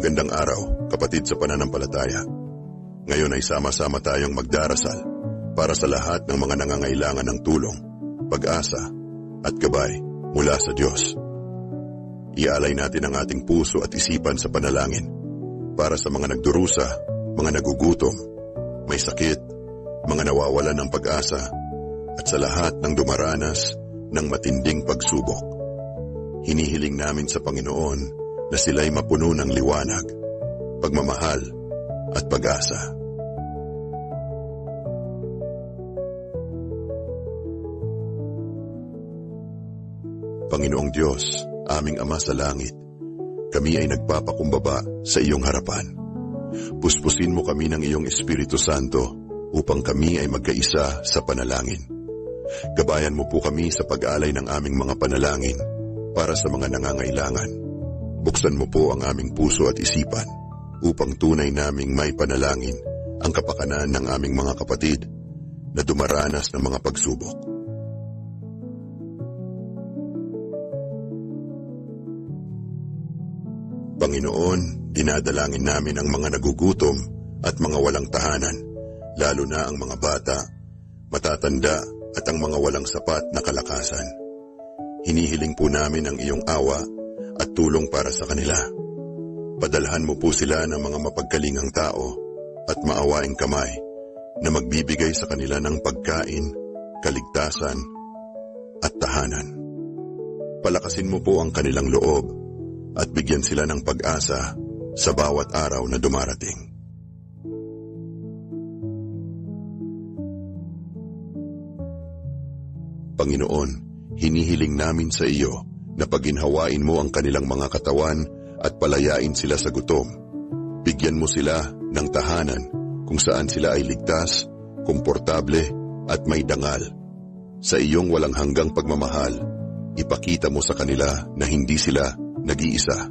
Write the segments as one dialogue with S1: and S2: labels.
S1: Magandang araw, kapatid sa pananampalataya. Ngayon ay sama-sama tayong magdarasal para sa lahat ng mga nangangailangan ng tulong, pag-asa at gabay mula sa Diyos. Ialay natin ang ating puso at isipan sa panalangin para sa mga nagdurusa, mga nagugutom, may sakit, mga nawawalan ng pag-asa, at sa lahat ng dumaranas ng matinding pagsubok. Hinihiling namin sa Panginoon na sila'y mapuno ng liwanag, pagmamahal at pag-asa. Panginoong Diyos, aming Ama sa langit, kami ay nagpapakumbaba sa iyong harapan. Puspusin mo kami ng iyong Espiritu Santo upang kami ay magkaisa sa panalangin. Gabayan mo po kami sa pag-alay ng aming mga panalangin para sa mga nangangailangan. Buksan mo po ang aming puso at isipan upang tunay naming may panalangin ang kapakanan ng aming mga kapatid na dumaranas ng mga pagsubok. Panginoon, dinadalangin namin ang mga nagugutom at mga walang tahanan, lalo na ang mga bata, matatanda at ang mga walang sapat na kalakasan. Hinihiling po namin ang iyong awa tulong para sa kanila. Padalhan mo po sila ng mga mapagkalingang tao at maawaing kamay na magbibigay sa kanila ng pagkain, kaligtasan at tahanan. Palakasin mo po ang kanilang loob at bigyan sila ng pag-asa sa bawat araw na dumarating. Panginoon, hinihiling namin sa iyo na paginhawain mo ang kanilang mga katawan at palayain sila sa gutom. Bigyan mo sila ng tahanan kung saan sila ay ligtas, komportable at may dangal. Sa iyong walang hanggang pagmamahal, ipakita mo sa kanila na hindi sila nag-iisa.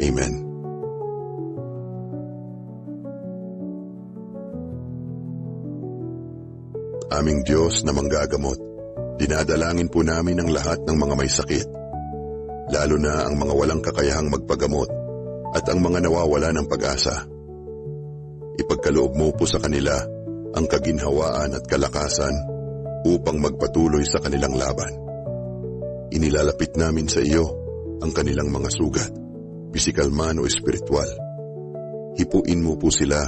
S1: Amen. Aming Diyos na manggagamot, dinadalangin po namin ang lahat ng mga may sakit, lalo na ang mga walang kakayahang magpagamot at ang mga nawawala ng pag-asa. Ipagkaloob mo po sa kanila ang kaginhawaan at kalakasan upang magpatuloy sa kanilang laban. Inilalapit namin sa iyo ang kanilang mga sugat, pisikal man o espiritual. Hipuin mo po sila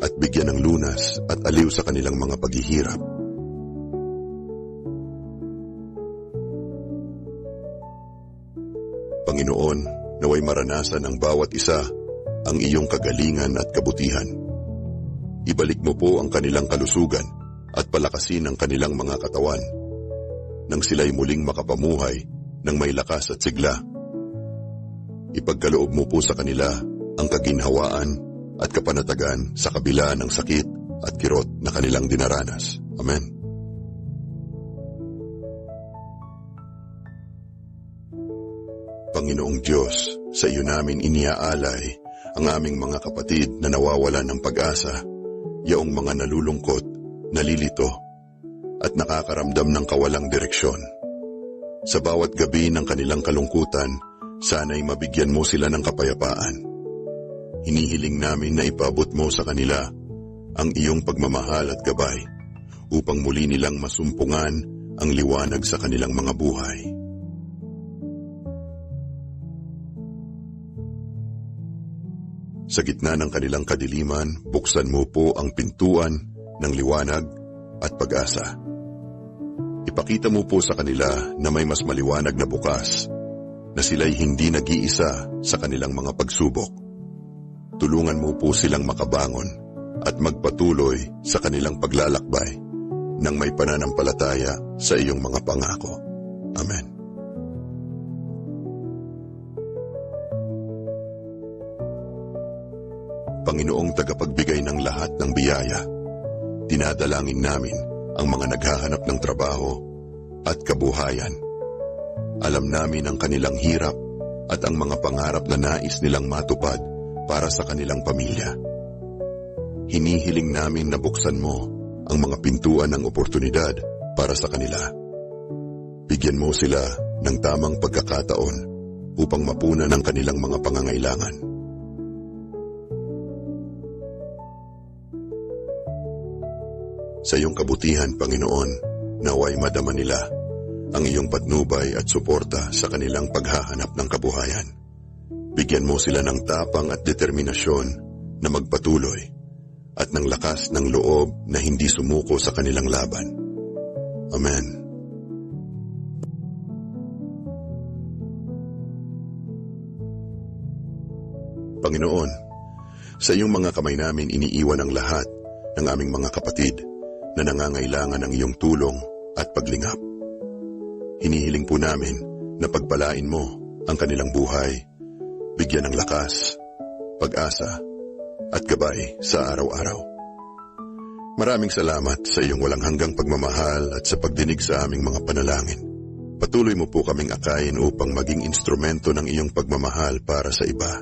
S1: at bigyan ng lunas at aliw sa kanilang mga paghihirap. Panginoon, naway maranasan ng bawat isa ang iyong kagalingan at kabutihan. Ibalik mo po ang kanilang kalusugan at palakasin ang kanilang mga katawan nang sila'y muling makapamuhay ng may lakas at sigla Ipagkaloob mo po sa kanila ang kaginhawaan at kapanatagan sa kabila ng sakit at kirot na kanilang dinaranas. Amen. Panginoong Diyos, sa iyo namin iniaalay ang aming mga kapatid na nawawalan ng pag-asa, yaong mga nalulungkot, nalilito, at nakakaramdam ng kawalang direksyon. Sa bawat gabi ng kanilang kalungkutan, Sana'y mabigyan mo sila ng kapayapaan. Hinihiling namin na ipabot mo sa kanila ang iyong pagmamahal at gabay upang muli nilang masumpungan ang liwanag sa kanilang mga buhay. Sa gitna ng kanilang kadiliman, buksan mo po ang pintuan ng liwanag at pag-asa. Ipakita mo po sa kanila na may mas maliwanag na bukas na sila'y hindi nag-iisa sa kanilang mga pagsubok. Tulungan mo po silang makabangon at magpatuloy sa kanilang paglalakbay ng may pananampalataya sa iyong mga pangako. Amen. Panginoong tagapagbigay ng lahat ng biyaya, dinadalangin namin ang mga naghahanap ng trabaho at kabuhayan alam namin ang kanilang hirap at ang mga pangarap na nais nilang matupad para sa kanilang pamilya. Hinihiling namin na buksan mo ang mga pintuan ng oportunidad para sa kanila. Bigyan mo sila ng tamang pagkakataon upang mapunan ang kanilang mga pangangailangan. Sa iyong kabutihan, Panginoon, naway madama nila ang iyong patnubay at suporta sa kanilang paghahanap ng kabuhayan. Bigyan mo sila ng tapang at determinasyon na magpatuloy at ng lakas ng loob na hindi sumuko sa kanilang laban. Amen. Panginoon, sa iyong mga kamay namin iniiwan ang lahat ng aming mga kapatid na nangangailangan ng iyong tulong at paglingap. Hinihiling po namin na pagpalain mo ang kanilang buhay, bigyan ng lakas, pag-asa, at gabay sa araw-araw. Maraming salamat sa iyong walang hanggang pagmamahal at sa pagdinig sa aming mga panalangin. Patuloy mo po kaming akayin upang maging instrumento ng iyong pagmamahal para sa iba.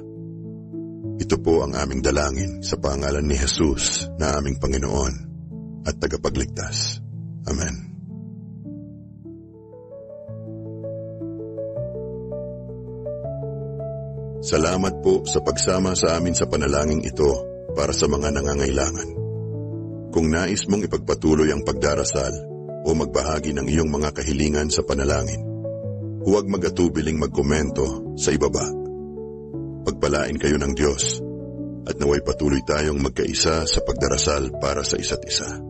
S1: Ito po ang aming dalangin sa pangalan ni Jesus na aming Panginoon at tagapagligtas. Amen. Salamat po sa pagsama sa amin sa panalangin ito para sa mga nangangailangan. Kung nais mong ipagpatuloy ang pagdarasal o magbahagi ng iyong mga kahilingan sa panalangin, huwag magatubiling magkomento sa ibaba. Pagpalain kayo ng Diyos at naway patuloy tayong magkaisa sa pagdarasal para sa isa't isa.